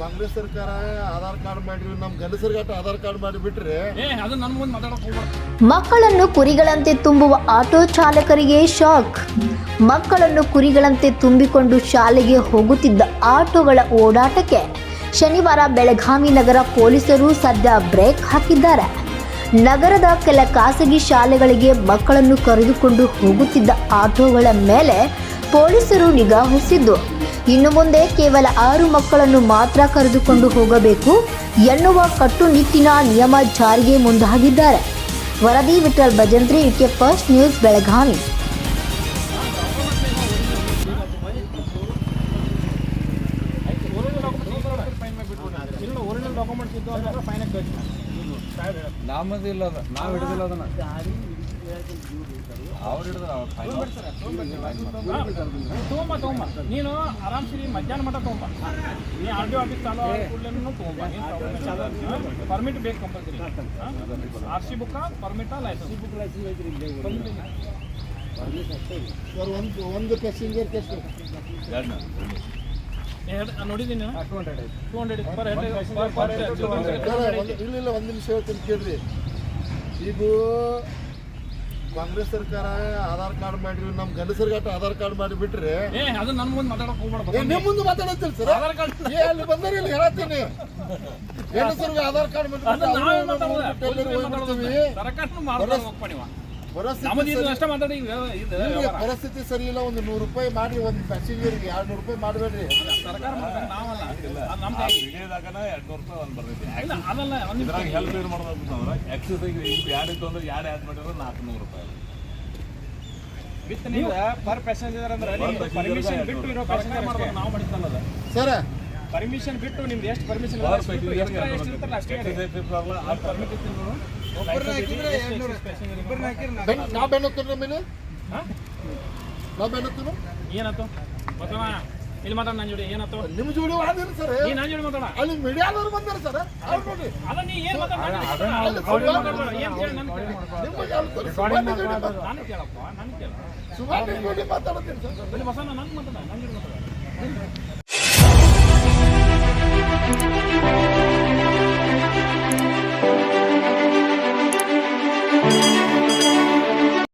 ಕಾಂಗ್ರೆಸ್ ಸರ್ಕಾರ ಆಧಾರ್ ಕಾರ್ಡ್ ಮಾಡಿ ನಮ್ಮ ಗಂಡಸರಿಗಾಟ ಆಧಾರ್ ಕಾರ್ಡ್ ಮಾಡಿ ಬಿಟ್ರೆ ಮಕ್ಕಳನ್ನು ಕುರಿಗಳಂತೆ ತುಂಬುವ ಆಟೋ ಚಾಲಕರಿಗೆ ಶಾಕ್. ಮಕ್ಕಳನ್ನು ಕುರಿಗಳಂತೆ ತುಂಬಿಕೊಂಡು ಶಾಲೆಗೆ ಹೋಗುತ್ತಿದ್ದ ಆಟೋಗಳ ಓಡಾಟಕ್ಕೆ ಶನಿವಾರ ಬೆಳಗಾವಿ ನಗರ ಪೊಲೀಸರು ಸದ್ಯ ಬ್ರೇಕ್ ಹಾಕಿದ್ದಾರೆ. ನಗರದ ಕೆಲ ಖಾಸಗಿ ಶಾಲೆಗಳಿಗೆ ಮಕ್ಕಳನ್ನು ಕರೆದುಕೊಂಡು ಹೋಗುತ್ತಿದ್ದ ಆಟೋಗಳ ಮೇಲೆ ಪೊಲೀಸರು ನಿಗಾ ವಹಿಸಿದ್ದು ಇನ್ನು ಮುಂದೆ ಕೇವಲ ಆರು ಮಕ್ಕಳನ್ನು ಮಾತ್ರ ಕರೆದುಕೊಂಡು ಹೋಗಬೇಕು ಎನ್ನುವ ಕಟ್ಟುನಿಟ್ಟಿನ ನಿಯಮ ಜಾರಿಗೆ ಮುಂದಾಗಿದ್ದಾರೆ. ವರದಿ Vithal Bhajantri UK first news Belagavi. ನಮ್ಮದು ಇಲ್ಲ ಅದ. ನಾವು ಹಿಡಿದಿಲ್ಲ ಅದನ್ನ. ಅವ್ರು ಹಿಡಿದ್ರ ತೊಗೊಂಬ ತೊಗೊಂಬ ನೀನು ಆರಾಮ್ಸಿ ಮಧ್ಯಾಹ್ನ ಮಟ್ಟ ತೊಗೊಂಬ ನೀ ಆರ್ ಟಿ ಆಫೀಸ್ ಚಾಲು ಕೂಡಲೇ ತೊಗೊಂಬ ಪರ್ಮಿಟ್ ಬೇಕು compulsory R C book permit licence book sir ಒಂದು ಒಂದು ಪ್ಯಾಸೆಂಜರ್ ಎಷ್ಟು ನೋಡಿದ್ದೀನಿ. ಟೂ ಹಂಡ್ರೆಡ್ ಇಲ್ಲ ಇಲ್ಲ ಒಂದು ನಿಮಿಷ ಹೇಳ್ತೀನಿ ಕೇಳ್ರಿ. ಈಗ ಕಾಂಗ್ರೆಸ್ ಸರ್ಕಾರ ಆಧಾರ್ ಕಾರ್ಡ್ ಮಾಡಿ ನಮ್ಮ ಗಂಡಸರಿಗಾಟ ಆಧಾರ್ ಕಾರ್ಡ್ ಮಾಡಿ ಬಿಟ್ರೆ ಏ ಅದು ನನ್ನ ಮುಂದೆ ಮಾತಾಡಕ್ ಹೋಗ್ಬಾರ್ದು ಏ, ನಿಮ್ ಮುಂದೆ ಮಾತಾಡತ್ತೀರಿ ಸರ್ ಆಧಾರ್ ಕಾರ್ಡ್ ಅಲ್ಲಿ ಬಂದರೆ ಇಲ್ಲಿ ಹೇಳತ್ತೀನಿ. ಗಂಡಸರ್ಗ ಆಧಾರ್ ಕಾರ್ಡ್ ಮಾಡಿ ಪರಿಸ್ಥಿತಿ ಸರಿ- ಇಲ್ಲ ಒಂದು ನೂರು ರೂಪಾಯಿ ಮಾಡಿ ಒಂದು ಪ್ಯಾಸೆಂಜರ್ಗೆ ಎರಡು ನೂರು ರೂಪಾಯಿ ಮಾಡಬೇಡ್ರಿ. ಇದ್ರಾಗ ಹೆಲ್ಪ್ ಏನು ಮಾಡೋದಂತಂದ್ರೆ ಎಕ್ಸಸೈಸ್ ಈಗ ಯಾರು ಇತ್ತು ಅಂದ್ರೆ ಯಾರು ಆ್ಯಡ್ ಮಾಡಿದ್ರೆ ನಾಲ್ಕುನೂರು ರೂಪಾಯಿ ವಿತ್ ನೀವು ಪರ್ ಪ್ಯಾಸೆಂಜರ್ ಅಂದ್ರೆ ಪರ್ಮಿಷನ್ ಬಿಟ್ಟು ಇರೋ ಪ್ಯಾಸೆಂಜರ್ ಮಾಡ್ಬೇಕು ನಾವು ಮಾಡಿದ್ದಲ್ಲ ಸರ್ ಪರ್ಮಿಷನ್ ಬಿಟ್ಟು ನಿಮ್ದು ಎಷ್ಟು ಪರ್ಮಿಷನ್ ಪರ್ ಎಷ್ಟು ಇರ್ತಾರಲ್ಲ ಅಷ್ಟೇ ಆ ಪರ್ಮಿಟ್ ಇತ್ತು ನೋಡು. ಬೆನ್ ನಾ ಬೆನ್ನತ್ತೀನಿ ಮೇಲೆ ಏನಾಯ್ತು? ಬಸವ ಇಲ್ಲಿ ಮಾತಾಡ ನನ್ನ ಜೋಡಿ ಏನಾಯ್ತು? ನಿಮ್ಮ ಜೋಡಿ ಆದಿರಿ ಸರ್. ನೀ ನನ್ನ ಜೋಡಿ ಮಾತಾಡ. ಅಲ್ಲಿ ಮೀಡಿಯಾದವರು ಬಂದಾರ ಸರ್. ಅವ್ರು ನೋಡಿ. ಅದ ನೀ ಏನು ಮಾತಾಡ ಅಲ್ಲಿ ಸುಮ್ಮನೆ ಏನ್ ಹೇಳಿ ನನ್ನ ನಿಮಗೆ ಅಲ್ಲಿ ತೋರಿ, ಮಾತಾಡ- ನಾನು ಕೇಳಪ್ಪ ನಾನು ಕೇಳ ಸುಮ್ಮನೆ ಜೋಡಿ ಮಾತಾಡ್ತೀನಿ ಸರ್. ಇಲ್ಲಿ ಬಸವ ನನ್ನ ಮಾತಾಡ ನನ್ನ ಜೋಡಿ ಮಾತಾಡ